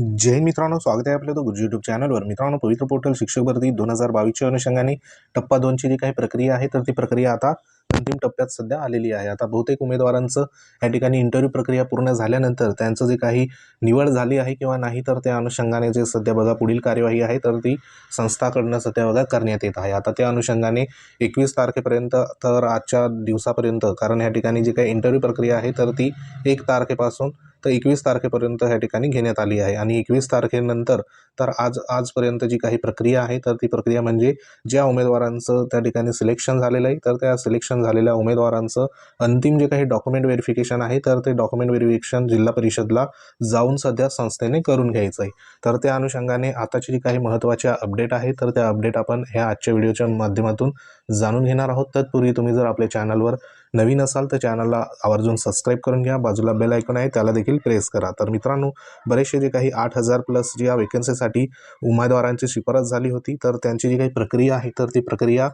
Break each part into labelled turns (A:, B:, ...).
A: जय मित्रांनो स्वागत आहे आपल्या तो गुरुजी यूट्यूब चॅनलवर मित्रांनो पवित्र पोर्टल शिक्षक भरती दोन हजार बावीसच्या अनुषंगाने टप्पा दोनची जी काही प्रक्रिया आहे तर ती प्रक्रिया आता अंतिम टप्प्यात सध्या आलेली आहे. आता बहुतेक उमेदवारांचं या ठिकाणी इंटरव्ह्यू प्रक्रिया पूर्ण झाल्यानंतर त्यांचं जे काही निवड झाली आहे किंवा नाही तर त्या अनुषंगाने जे सध्या बघा पुढील कार्यवाही आहे तर ती संस्थाकडनं सध्या बघा करण्यात येत आहे. आता त्या अनुषंगाने एकवीस तारखेपर्यंत तर आजच्या दिवसापर्यंत कारण या ठिकाणी जी काही इंटरव्ह्यू प्रक्रिया आहे तर ती एक तारखेपासून तर एकवीस तारखेपर्यंत ह्या ठिकाणी घेण्यात आली आहे. आणि एकवीस तारखेनंतर तर आज आजपर्यंत जी काही प्रक्रिया आहे तर ती प्रक्रिया म्हणजे ज्या उमेदवारांचं त्या ठिकाणी सिलेक्शन झालेलं आहे तर त्या सिलेक्शन झालेल्या उमेदवारांचं अंतिम जे काही डॉक्युमेंट व्हेरिफिकेशन आहे तर ते डॉक्युमेंट व्हेरिफिकेशन जिल्हा परिषदला जाऊन सध्या संस्थेने करून घ्यायचं आहे. तर त्या अनुषंगाने आताची जी काही महत्त्वाच्या अपडेट आहे तर त्या अपडेट आपण ह्या आजच्या व्हिडिओच्या माध्यमातून जाणून घेणार आहोत. तत्पूर्वी तुम्ही जर आपल्या चॅनलवर नवीन असाल तर चॅनलला आवर्जून सबस्क्राईब करून घ्या. बाजूला बेल ऐकून आहे त्याला देखील प्रेस करा. तर मित्रांनो बरेचसे जे काही आठ हजार प्लस जी या वेकन्सीसाठी उमेदवारांची शिफारस झाली होती तर त्यांची जी काही प्रक्रिया आहे तर ती प्रक्रिया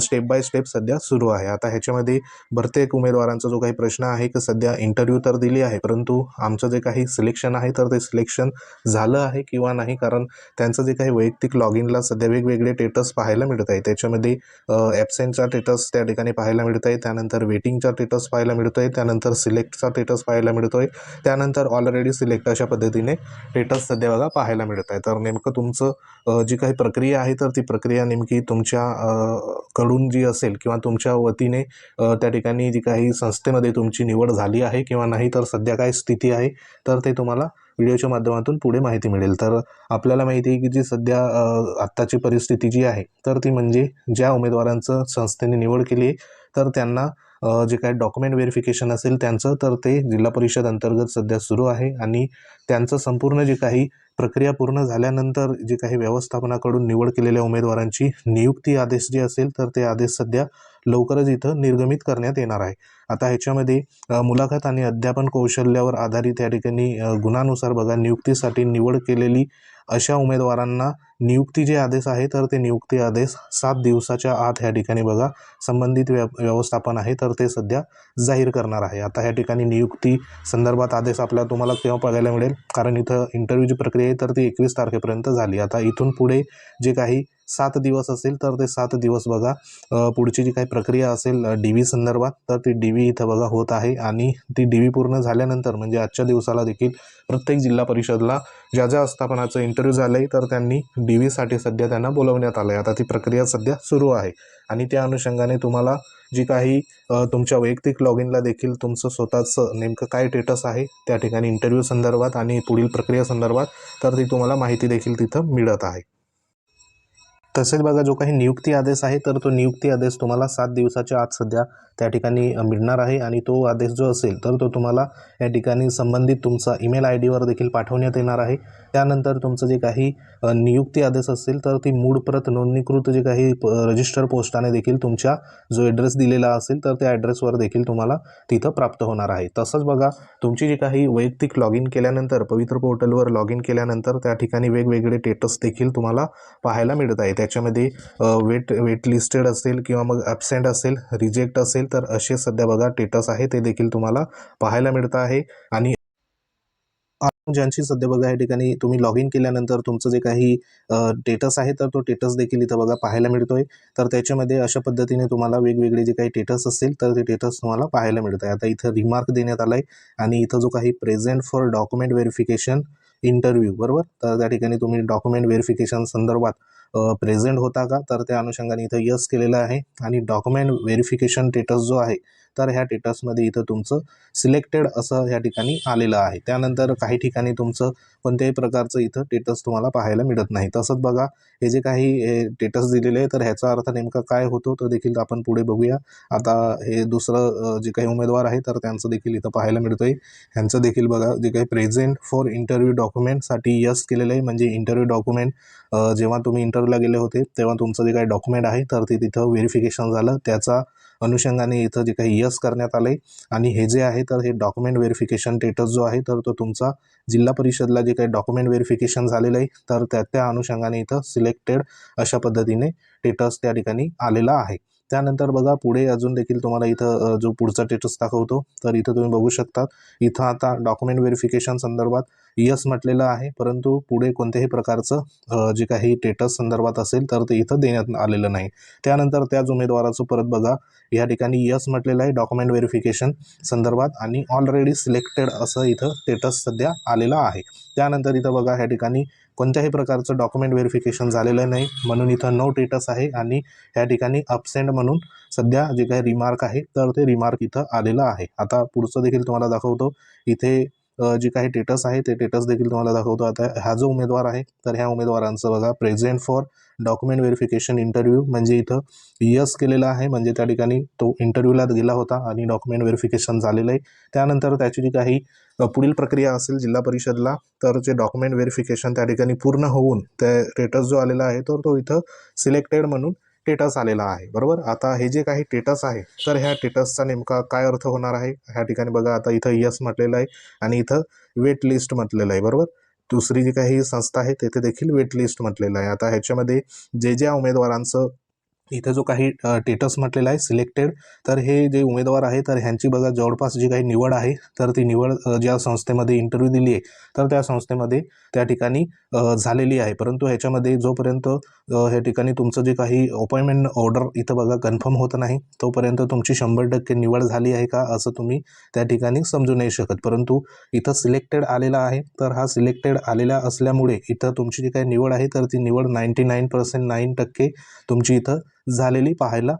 A: स्टेप बाय स्टेप सध्या सुरू आहे. आता ह्याच्यामध्ये प्रत्येक उमेदवारांचा जो काही प्रश्न आहे की सध्या इंटरव्ह्यू तर दिली आहे परंतु आमचं जे काही सिलेक्शन आहे तर ते सिलेक्शन झालं आहे किंवा नाही कारण त्यांचं जे काही वैयक्तिक लॉग इनला सध्या वेगवेगळे टेटस पाहायला मिळत आहे. त्याच्यामध्ये ॲबसेंटचा टेटस त्या ठिकाणी पाहायला मिळत आहे. त्यानंतर वेटिंगचा स्टेटस पाहायला मिळतो आहे त्यानंतर सिलेक्टचा स्टेटस पाहायला मिळतो आहे त्यानंतर ऑलरेडी सिलेक्ट अशा पद्धतीने स्टेटस सध्या बघा पाहायला मिळत आहे तर नेमकं तुमचं जी काही प्रक्रिया आहे तर ती प्रक्रिया नेमकी तुमच्या कडून जी असेल किंवा तुमच्या वतीने त्या ठिकाणी जी काही संस्थेमध्ये तुमची निवड झाली आहे किंवा नाही तर सध्या काय स्थिती आहे तर ते तुम्हाला व्हिडिओच्या माध्यमातून पुढे माहिती मिळेल. तर आपल्याला माहिती आहे की जी सध्या आत्ताची परिस्थिती जी आहे तर ती म्हणजे ज्या उमेदवारांचं संस्थेने निवड केली आहे तर त्यांना जे काय डॉक्युमेंट व्हेरिफिकेशन असेल त्यांचं तर ते जिल्हा परिषद अंतर्गत सध्या सुरू आहे आणि त्यांचं संपूर्ण जे काही प्रक्रिया पूर्ण झाल्यानंतर जे काही व्यवस्थापनाकडून निवड केलेल्या उमेदवारांची नियुक्ती आदेश जे असेल तर ते आदेश सध्या लवकरच इथं निर्गमित करण्यात येणार आहे. आता ह्याच्यामध्ये मुलाखत आणि अध्यापन कौशल्यावर आधारित या ठिकाणी गुणानुसार बघा नियुक्तीसाठी निवड केलेली अशा उमेदवारांना नियुक्ती जे आदेश आहे तर ते नियुक्ती आदेश सात दिवसाच्या आत ह्या ठिकाणी बघा संबंधित व्य व्यवस्थापन आहे तर ते सध्या जाहीर करणार आहे. आता ह्या ठिकाणी नियुक्ती संदर्भात आदेश आपल्याला तुम्हाला केव्हा बघायला मिळेल कारण इथं इंटरव्ह्यूची प्रक्रिया आहे तर ती एकवीस तारखेपर्यंत झाली. आता इथून पुढे जे काही सात दिवस असेल तर ते सात दिवस बघा. पुढची जी काही प्रक्रिया असेल डी व्ही संदर्भात तर ती डी व्ही इथं बघा होत आहे आणि ती डी व्ही पूर्ण झाल्यानंतर म्हणजे आजच्या दिवसाला देखील प्रत्येक जिल्हा परिषदला ज्या ज्या आस्थापनाचं इंटरव्ह्यू झालं आहे तर त्यांनी डी व्हीसाठी सध्या त्यांना बोलवण्यात आलं आहे आता ती प्रक्रिया सध्या सुरू आहे. आणि त्या अनुषंगाने तुम्हाला जी काही तुमच्या वैयक्तिक लॉग इनला देखील तुमचं स्वतःचं नेमकं काय स्टेटस आहे त्या ठिकाणी इंटरव्ह्यू संदर्भात आणि पुढील प्रक्रिया संदर्भात तर ती तुम्हाला माहिती देखील तिथं मिळत आहे. तसेच बघा जो काही नियुक्ती आदेश आहे तर तो नियुक्ती आदेश तुम्हाला सात दिवसाच्या आत सध्या त्या ठिकाणी मिळणार आहे आणि तो आदेश जो असेल तर तो तुम्हाला या ठिकाणी संबंधित तुमचा ईमेल आय डीवर देखील पाठवण्यात येणार आहे. त्यानंतर तुमचं जे काही नियुक्ती आदेश असेल तर ती मूळ प्रत नोंदणीकृत जे काही प रजिस्टर पोस्टाने देखील तुमच्या जो ॲड्रेस दिलेला असेल तर त्या ॲड्रेसवर देखील तुम्हाला तिथं प्राप्त होणार आहे. तसंच बघा तुमची जी काही वैयक्तिक लॉग इन केल्यानंतर पवित्र पोर्टलवर लॉग इन केल्यानंतर त्या ठिकाणी वेगवेगळे टेटस देखील तुम्हाला पाहायला मिळत आहे. त्याच्यामध्ये वेट वेट लिस्टेड असेल किंवा मग ॲबसेंट असेल रिजेक्ट असेल तर असे सध्या बघा टेटस आहे ते देखील तुम्हाला पाहायला मिळतं आहे. आणि ज्यांची सध्या बघा या ठिकाणी तुम्ही लॉग इन केल्यानंतर तुमचं जे काही टेटस आहे तर तो टेटस देखील इथं बघा पाहायला मिळतोय. तर त्याच्यामध्ये अशा पद्धतीने तुम्हाला वेगवेगळे जे काही टेटस असतील तर ते टेटस तुम्हाला पाहायला मिळत आहे आता इथं रिमार्क देण्यात आला आहे आणि इथं जो काही present for document verification interview बरोबर? तर त्या ठिकाणी तुम्ही डॉक्युमेंट व्हेरिफिकेशन संदर्भात प्रेझेंट होता का? तर त्या अनुषंगाने इथं यस केलेलं आहे. आणि डॉक्युमेंट व्हेरिफिकेशन टेटस जो आहे तर ह्या टेटसमध्ये इथं तुमचं सिलेक्टेड असं ह्या ठिकाणी आलेलं आहे. त्यानंतर काही ठिकाणी तुमचं कोणत्याही प्रकारचं इथं टेटस तुम्हाला पाहायला मिळत नाही. तसंच बघा हे जे काही टेटस दिलेले आहे तर ह्याचा अर्थ नेमका काय होतो तो देखील आपण पुढे बघूया. आता हे दुसरं जे काही उमेदवार आहे तर त्यांचं देखील इथं पाहायला मिळतंय. ह्यांचं देखील बघा जे काही प्रेझेंट फॉर इंटरव्ह्यू डॉक्युमेंटसाठी यस केलेलं आहे म्हणजे इंटरव्ह्यू डॉक्युमेंट जेव्हा तुम्ही इंटरव्ह्यूला गेले होते तेव्हा तुमचं जे काही डॉक्युमेंट आहे तर ते तिथं व्हेरिफिकेशन झालं. त्याचा अनुषंगाने इथं जे काही यस करण्यात आलं आहे आणि हे जे आहे तर हे डॉक्युमेंट व्हेरिफिकेशन स्टेटस जो आहे तर तो तुमचा जिल्हा परिषदला जे काही डॉक्युमेंट व्हेरिफिकेशन झालेलं आहे. तर त्या त्या अनुषंगाने इथं सिलेक्टेड अशा पद्धतीने टेटस त्या ठिकाणी आलेला आहे. त्यानंतर बघा पुढे अजून देखील तुम्हाला इथं जो पुढचा टेटस दाखवतो तर इथं तुम्ही बघू शकता इथं आता डॉक्युमेंट व्हेरिफिकेशन संदर्भात यस म्हटलेलं आहे. परंतु पुढे कोणत्याही प्रकारचं जे काही टेटस संदर्भात असेल तर ते इथं देण्यात आलेलं नाही. त्यानंतर त्याच उमेदवाराचं परत बघा. या ठिकाणी यस म्हटलेलं आहे डॉक्युमेंट व्हेरिफिकेशन संदर्भात. आणि ऑलरेडी सिलेक्टेड असं इथं स्टेटस सध्या आलेलं आहे. त्यानंतर इथं बघा ह्या ठिकाणी कोणत्याही प्रकारचं डॉक्युमेंट व्हेरिफिकेशन झालेलं नाही. म्हणून इथं नो टेटस आहे. आणि या ठिकाणी अपसेंट म्हणून सध्या जे काही रिमार्क आहे तर ते रिमार्क इथं आलेलं आहे. आता पुढचं देखील तुम्हाला दाखवतो. इथे जे काही टेटस आहे ते टेटस देखील तुम्हाला दाखवतो. आता हा जो उमेदवार आहे तर ह्या उमेदवारांचं बघा. Present for document verification interview म्हणजे इथं यस केलेला आहे. म्हणजे त्या ठिकाणी तो इंटरव्ह्यूला गेला होता आणि डॉक्युमेंट व्हेरिफिकेशन झालेलं आहे. त्यानंतर त्याची जी काही पुढील प्रक्रिया असेल जिल्हा परिषदला तर जे डॉक्युमेंट व्हेरिफिकेशन त्या ठिकाणी पूर्ण होऊन त्या टेटस जो आलेला आहे तर तो इथं सिलेक्टेड म्हणून टेटस आलेला आहे बरोबर? आता हे जे काही टेटस आहे तर ह्या टेटसचा नेमका काय अर्थ होणार आहे? ह्या ठिकाणी बघा आता इथं यस म्हटलेलं आहे आणि इथं वेट लिस्ट म्हटलेलं आहे बरोबर? दुसरी जी काही संस्था आहे तेथे देखील वेट लिस्ट म्हटलेलं आहे. आता ह्याच्यामध्ये जे ज्या उमेदवारांचं इथं जो काही टेटस म्हटलेला आहे सिलेक्टेड तर हे जे उमेदवार आहे तर ह्यांची बघा जवळपास जी काही निवड आहे तर ती निवड ज्या संस्थेमध्ये इंटरव्ह्यू दिली आहे तर त्या संस्थेमध्ये त्या ठिकाणी झालेली आहे. परंतु ह्याच्यामध्ये जोपर्यंत ह्या ठिकाणी तुमचं जे काही अपॉइंटमेंट ऑर्डर इथं बघा कन्फर्म होत नाही तोपर्यंत तुमची शंभर टक्के निवड झाली आहे का असं तुम्ही त्या ठिकाणी समजू नाही शकत. परंतु इथं सिलेक्टेड आलेला आहे तर हा सिलेक्टेड आलेला असल्यामुळे इथं तुमची जी काही निवड आहे तर ती निवड नाईंटी नाईन पर्सेंट नाईन टक्के तुमची इथं झालेली पाहायला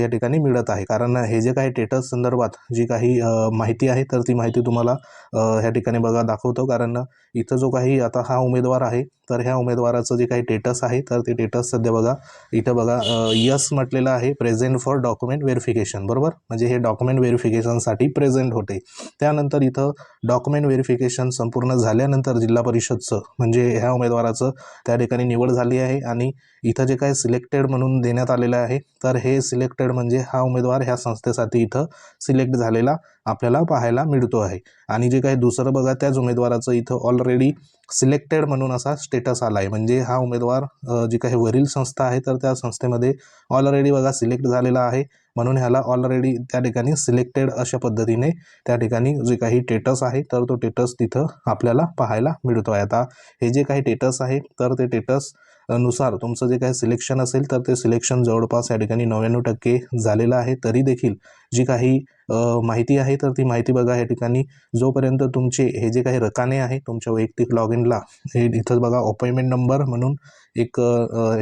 A: या ठिकाणी मिळत आहे. कारण हे जे काही टेटस संदर्भात जी काही माहिती आहे तर ती माहिती तुम्हाला ह्या ठिकाणी बघा दाखवतो. कारण इथं जो काही आता हा उमेदवार आहे तर ह्या उमेदवाराचं जे काही टेटस आहे तर ते टेटस सध्या बघा इथं बघा यस म्हटलेलं आहे प्रेझेंट फॉर डॉक्युमेंट व्हेरिफिकेशन बरोबर? म्हणजे हे डॉक्युमेंट व्हेरिफिकेशनसाठी प्रेझेंट होते. त्यानंतर इथं डॉक्युमेंट व्हेरिफिकेशन संपूर्ण झाल्यानंतर जिल्हा परिषदचं म्हणजे ह्या उमेदवाराचं त्या ठिकाणी निवड झाली आहे. आणि इथं जे काही सिलेक्टेड म्हणून देण्यात आलेलं आहे तर हे सिलेक्टेड म्हणजे हा उमेदवार ह्या संस्थेसाठी इथं सिलेक्ट झालेला आपल्याला पाहायला मिळतो आहे. आणि जे काही दुसरं बघा त्याच उमेदवाराचं इथं ऑलरेडी सिलेक्टेड म्हणून असा स्टेटस आला आहे म्हणजे हा उमेदवार जी काही वरील संस्था आहे तर त्या संस्थेमध्ये ऑलरेडी बघा सिलेक्ट झालेला आहे. म्हणून ह्याला ऑलरेडी त्या ठिकाणी सिलेक्टेड अशा पद्धतीने त्या ठिकाणी जे काही टेटस आहे तर तो टेटस तिथं आपल्याला पाहायला मिळतो आहे आता हे जे काही टेटस आहे तर ते टेटस नुसार तुमचं जे काही सिलेक्शन असेल तर ते सिलेक्शन जवळपास या ठिकाणी नव्याण्णव टक्के झालेलं आहे. तरी देखील जी काही माहिती आहे तर ती माहिती बघा या ठिकाणी. जोपर्यंत तुमचे हे जे काही रकाने आहे तुमच्या वैयक्तिक लॉग इनला हे इथं बघा अपॉइंटमेंट नंबर म्हणून एक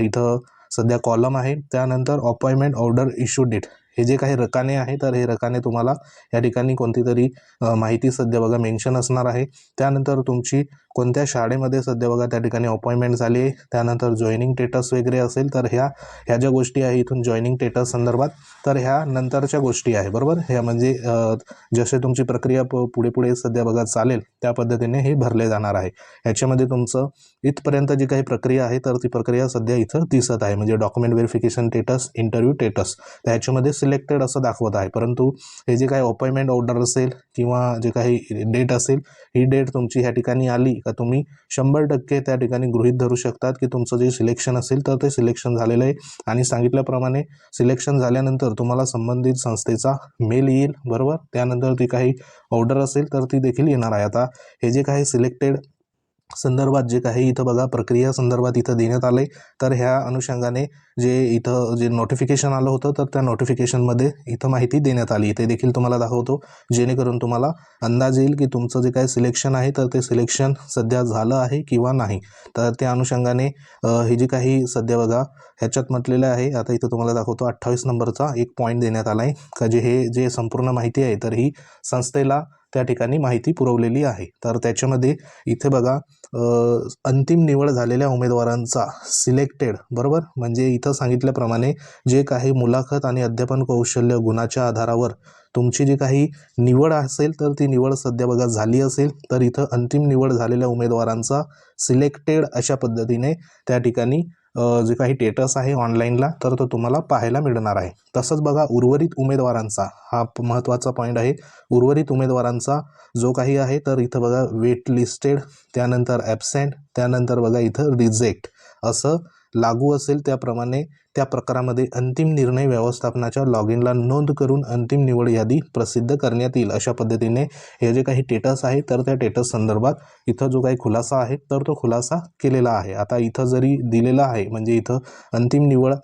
A: इथं सध्या कॉलम आहे. त्यानंतर अपॉइंटमेंट ऑर्डर इश्यू डेट हे जे काही रकाने आहे तर हे रकाने तुम्हाला या ठिकाणी कोणती तरी माहिती सध्या बघा मेन्शन असणार आहे. त्यानंतर तुमची कोणत्या शाळेमध्ये सध्या बघा त्या ठिकाणी अपॉइंटमेंट झाली त्यानंतर जॉईनिंग टेटस वगैरे असेल तर ह्या ह्या ज्या गोष्टी आहे इथून जॉईनिंग टेटस संदर्भात तर ह्या नंतरच्या गोष्टी आहे बरोबर? ह्या म्हणजे जसे तुमची प्रक्रिया पुढे पुढे सध्या बघा चालेल त्या पद्धतीने हे भरले जाणार आहे. ह्याच्यामध्ये तुमचं इथपर्यंत जी काही प्रक्रिया आहे तर ती प्रक्रिया सध्या इथं दिसत आहे. म्हणजे document verification status interview status तर ह्याच्यामध्ये सिलेक्टेड असं दाखवत आहे. परंतु हे जे काही अपॉइंटमेंट ऑर्डर असेल किंवा जे काही डेट असेल ही डेट तुमची ह्या ठिकाणी आली का? तुम्ही शंभर टक्के त्या ठिकाणी गृहित धरू शकतात की तुमचं जे सिलेक्शन असेल तर ते सिलेक्शन झालेलं आहे. आणि सांगितल्याप्रमाणे सिलेक्शन झाल्यानंतर तुम्हाला संबंधित संस्थेचा मेल येईल बरोबर? त्यानंतर ती काही ऑर्डर असेल तर ती देखील येणार आहे. आता हे जे काही सिलेक्टेड संदर्भात जे काही इथं बघा प्रक्रिया संदर्भात इथं देण्यात आलं आहे तर ह्या अनुषंगाने जे इथं जे नोटिफिकेशन आलं होतं तर त्या नोटिफिकेशनमध्ये इथं माहिती देण्यात आली. ते देखील तुम्हाला दाखवतो. जेणेकरून तुम्हाला अंदाज येईल की तुमचं जे काही सिलेक्शन आहे तर ते सिलेक्शन सध्या झालं आहे किंवा नाही. तर त्या अनुषंगाने हे जे काही सध्या बघा ह्याच्यात म्हटलेलं आहे आता इथं तुम्हाला दाखवतो अठ्ठावीस नंबरचा एक पॉईंट देण्यात आला आहे का जे हे जे संपूर्ण माहिती आहे तर ही संस्थेला त्या ठिकाणी माहिती पुरवलेली आहे. तर त्याच्यामध्ये इथे बघा अंतिम निवड झालेल्या उमेदवारांचा सिलेक्टेड बरोबर? म्हणजे इथं सांगितल्याप्रमाणे जे काही मुलाखत आणि अध्यापन कौशल्य गुणाच्या आधारावर तुमची जी काही निवड असेल तर ती निवड सध्या बघा झाली असेल तर इथं अंतिम निवड झालेल्या उमेदवारांचा सिलेक्टेड अशा पद्धतीने त्या ठिकाणी जे काही टेटस आहे ऑनलाईनला तर तो तुम्हाला पाहायला मिळणार आहे. तसंच बघा उर्वरित उमेदवारांचा हा महत्त्वाचा पॉईंट आहे. उर्वरित उमेदवारांचा जो काही आहे तर इथं बघा वेट लिस्टेड त्यानंतर ॲबसेंट त्यानंतर बघा इथं रिजेक्ट असं लागू असेल त्याप्रमाणे त्या प्रकारामध्ये अंतिम निर्णय व्यवस्थापनाच्या लॉग इनला नोंद करून अंतिम निवड यादी प्रसिद्ध करण्यात येईल. अशा पद्धतीने हे जे काही टेटस आहे तर त्या टेटस संदर्भात इथं जो काही खुलासा आहे तर तो खुलासा केलेला आहे. आता इथं जरी दिलेला आहे म्हणजे इथं अंतिम निवड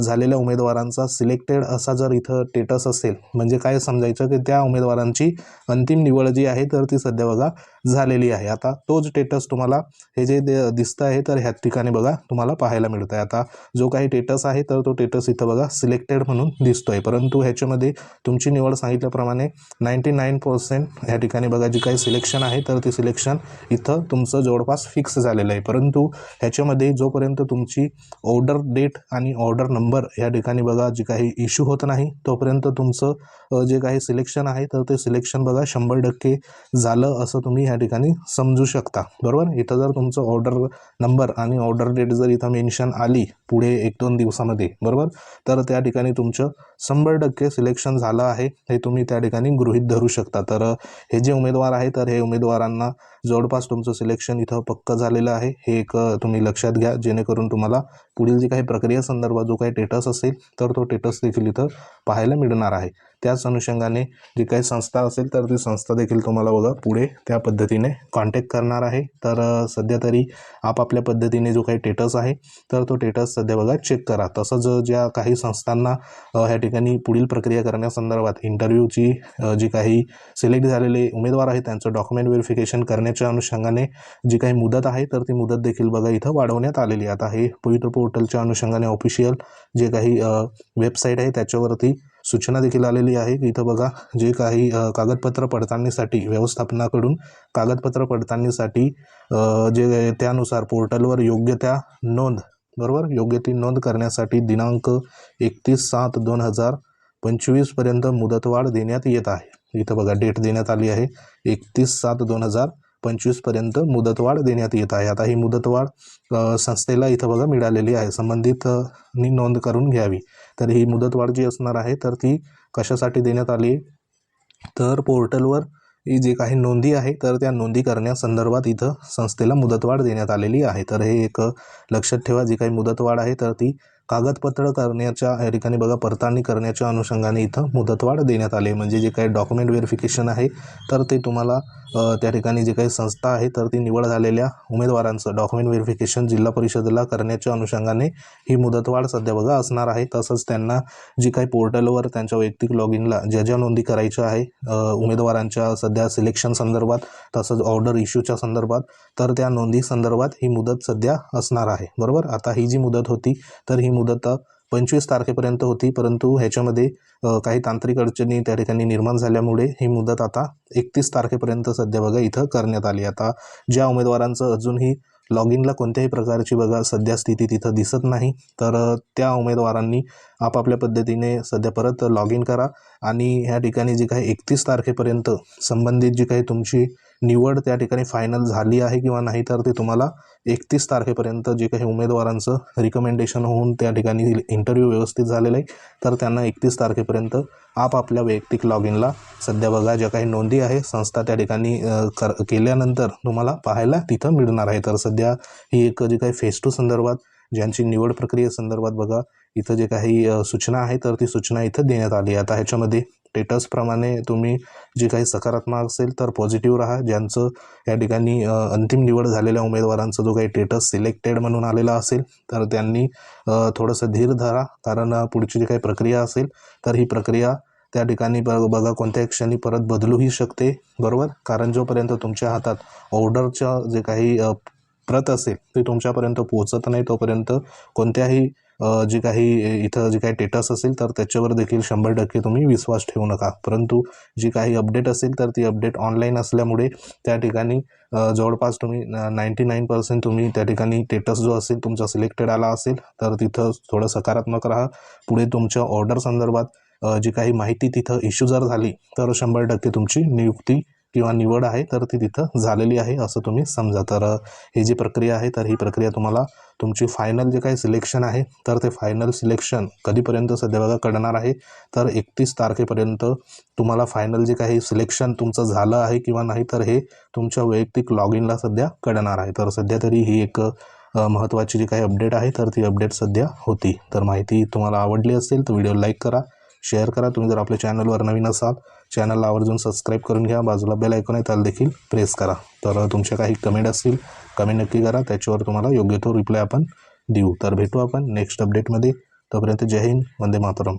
A: झालेल्या उमेदवारांचा सिलेक्टेड असा जर इथं टेटस असेल म्हणजे काय समजायचं की त्या उमेदवारांची अंतिम निवड जी आहे तर ती सध्या बघा झालेली आहे. आता तोच टेटस तुम्हाला हे जे दे- दिसतं आहे तर ह्या ठिकाणी बघा तुम्हाला पाहायला मिळत आहे आता जो काही टेटस आहे तर तो टेटस इथं बघा सिलेक्टेड म्हणून दिसतो आहे परंतु ह्याच्यामध्ये तुमची निवड सांगितल्याप्रमाणे नाईंटी नाईन पर्सेंट ह्या ठिकाणी बघा जी काही सिलेक्शन आहे तर ते सिलेक्शन इथं तुमचं जवळपास फिक्स झालेलं आहे. परंतु ह्याच्यामध्ये जोपर्यंत तुमची ऑर्डर डेट आणि ऑर्डर नंबर या ठिकाणी बघा जी काही इश्यू होत नाही तोपर्यंत तुमचं जे काही सिलेक्शन आहे तर ते सिलेक्शन बघा शंभर टक्के झालं असं तुम्ही ह्या या ठिकाणी समजू शकता. बरोबर? इथं जर तुमचं ऑर्डर नंबर आणि ऑर्डर डेट जर इथं मेन्शन आली पुढे एक दोन दिवसामध्ये बरोबर? तर त्या ठिकाणी तुमचं शंभर टक्के सिलेक्शन झालं आहे. हे तुम्ही त्या ठिकाणी गृहित धरू शकता. तर हे जे उमेदवार आहे तर हे उमेदवारांना जवळपास तुमचं सिलेक्शन इथं पक्कं झालेलं आहे. हे एक तुम्ही लक्षात घ्या. जेणेकरून तुम्हाला पुढील जी काही प्रक्रिया संदर्भात जो काही टेटस असेल तर तो टेटस देखील इथं पाहायला मिळणार आहे. त्याच अनुषंगाने जी काही संस्था असेल तर ती संस्था देखील तुम्हाला बघा पुढे त्या पद्धतीने कॉन्टॅक्ट करणार आहे. तर सध्या तरी आपापल्या पद्धतीने जो काही टेटस आहे तर तो टेटस सध्या बघा चेक करा. तसंच ज्या काही संस्थांना ह्या ठिकाणी पुढील प्रक्रिया करण्यासंदर्भात इंटरव्ह्यूची जी काही सिलेक्ट झालेले उमेदवार आहेत त्यांचं डॉक्युमेंट व्हेरिफिकेशन करण्याच्या अनुषंगाने जी काही मुदत आहे तर ती मुदत देखील बघा इथं वाढवण्यात आलेली आहे. आता हे पवित्र पोर्टलच्या अनुषंगाने ऑफिशियल जे काही वेबसाईट आहे त्याच्यावरती सूचना देखील आलेली आहे. की इथं बघा जे काही कागदपत्र पडताळणीसाठी व्यवस्थापनाकडून कागदपत्र पडताळणीसाठी जे त्यानुसार पोर्टलवर योग्य त्या नोंद बरोबर? योग्य ती नोंद करण्यासाठी दिनांक एकतीस सात दोन हजार पंचवीसपर्यंत मुदतवाढ देण्यात येत आहे. इथं बघा डेट देण्यात आली आहे. एकतीस सात दोन हजार पंचवीसपर्यंत मुदतवाढ देण्यात येत आहे. आता ही मुदतवाढ संस्थेला इथं बघा मिळालेली आहे. संबंधित नी नोंद करून घ्यावी. तर ही मुदतवाढ जी असणार आहे तर ती कशासाठी देण्यात आली? तर पोर्टलवर जे काही नोंदी आहे तर त्या नोंदी करण्यासंदर्भात इथं संस्थेला मुदतवाढ देण्यात आलेली आहे. तर हे एक लक्षात ठेवा जी काही मुदतवाढ आहे तर ती कागदपत्र करण्याच्या या ठिकाणी बघा पडताळणी करण्याच्या अनुषंगाने इथं मुदतवाढ देण्यात आली म्हणजे जे काही डॉक्युमेंट व्हेरिफिकेशन आहे तर ते तुम्हाला त्या ठिकाणी जे काही संस्था आहे तर ती निवड झालेल्या उमेदवारांचं डॉक्युमेंट व्हेरिफिकेशन जिल्हा परिषदेला करण्याच्या अनुषंगाने ही मुदतवाढ सध्या बघा असणार आहे. तसंच त्यांना जी काही पोर्टलवर त्यांच्या वैयक्तिक लॉग इनला ज्या ज्या नोंदी करायच्या आहे उमेदवारांच्या सध्या सिलेक्शन संदर्भात तसंच ऑर्डर इश्यूच्या संदर्भात तर त्या नोंदी संदर्भात ही मुदत सध्या असणार आहे. बरोबर? आता ही जी मुदत होती तर ही मुदत पंचवीस तारखेपर्यंत होती परंतु ह्याच्यामध्ये काही तांत्रिक अडचणी त्या ठिकाणी निर्माण झाल्यामुळे ही मुदत आता एकतीस तारखेपर्यंत सध्या बघा इथं करण्यात आली. आता ज्या उमेदवारांचं अजूनही लॉग इनला कोणत्याही प्रकारची बघा सध्या स्थिती तिथं दिसत नाही तर त्या उमेदवारांनी आपापल्या पद्धतीने सध्या परत लॉग इन करा आणि ह्या ठिकाणी जी काही एकतीस तारखेपर्यंत संबंधित जी काही तुमची निवड त्या ठिकाणी फायनल झाली आहे किंवा नाही तर ते तुम्हाला एकतीस तारखेपर्यंत जे काही उमेदवारांचं रिकमेंडेशन होऊन त्या ठिकाणी इंटरव्ह्यू व्यवस्थित झालेलं आहे. तर त्यांना एकतीस तारखेपर्यंत आपापल्या वैयक्तिक लॉग इनला सध्या बघा ज्या काही नोंदी आहे संस्था त्या ठिकाणी कर केल्यानंतर तुम्हाला पाहायला तिथं मिळणार आहे. तर सध्या ही एक जी काही फेस टू संदर्भात ज्यांची निवड प्रक्रियेसंदर्भात बघा इथं जे काही सूचना आहे तर ती सूचना इथं देण्यात आली आता ह्याच्यामध्ये स्टेटसप्रमाणे तुम्ही जे काही सकारात्मक असेल तर पॉझिटिव्ह राहा. ज्यांचं या ठिकाणी अंतिम निवड झालेल्या उमेदवारांचा जो काही स्टेटस सिलेक्टेड म्हणून आलेला असेल तर त्यांनी थोडंसं धीर धरा. कारण पुढची जी काही प्रक्रिया असेल तर ही प्रक्रिया त्या ठिकाणी ब बघा कोणत्याही क्षणी परत बदलूही शकते. बरोबर? कारण जोपर्यंत तुमच्या हातात ऑर्डरच्या जे काही प्रत असेल ते तुमच्यापर्यंत पोहोचत नाही तोपर्यंत कोणत्याही जी काही इथं जी काही टेटस असेल तर त्याच्यावर देखील शंभर टक्के तुम्ही विश्वास ठेवू नका. परंतु जी काही अपडेट असेल तर ती अपडेट ऑनलाईन असल्यामुळे त्या ठिकाणी जवळपास तुम्ही नाईंटी नाईन पर्सेंट तुम्ही त्या ठिकाणी टेटस जो असेल तुमचा सिलेक्टेड आला असेल तर तिथं थोडं सकारात्मक राहा. पुढे तुमच्या ऑर्डर संदर्भात जी काही माहिती तिथं इश्यू जर झाली तर शंभर टक्के तुमची नियुक्ती किंवा निवड आहे तर ती तिथं झालेली आहे असं तुम्ही समजा. तर ही जी प्रक्रिया आहे तर ही प्रक्रिया तुम्हाला तुमची फायनल जे काही सिलेक्शन आहे तर ते फायनल सिलेक्शन कधीपर्यंत सध्या बघा कळणार आहे. तर एकतीस तारखेपर्यंत तुम्हाला फायनल जे काही सिलेक्शन तुमचं झालं आहे किंवा नाही तर हे तुमच्या वैयक्तिक लॉग इनला सध्या कळणार आहे. तर सध्या तरी ही एक महत्त्वाची जी काही अपडेट आहे तर ती अपडेट सध्या होती. तर माहिती तुम्हाला आवडली असेल तर व्हिडिओ लाईक करा शेअर करा. तुम्ही जर आपल्या चॅनलवर नवीन असाल चॅनलला आवर्जून सबस्क्राईब करून घ्या. बाजूला बेल ऐकून आहे त्याला देखील प्रेस करा. तर तुमच्या काही कमेंट असतील कमेंट नक्की करा. त्याच्यावर तुम्हाला योग्य तो रिप्लाय आपण देऊ. तर भेटू आपण नेक्स्ट अपडेटमध्ये तोपर्यंत जय हिंद वंदे मातरम.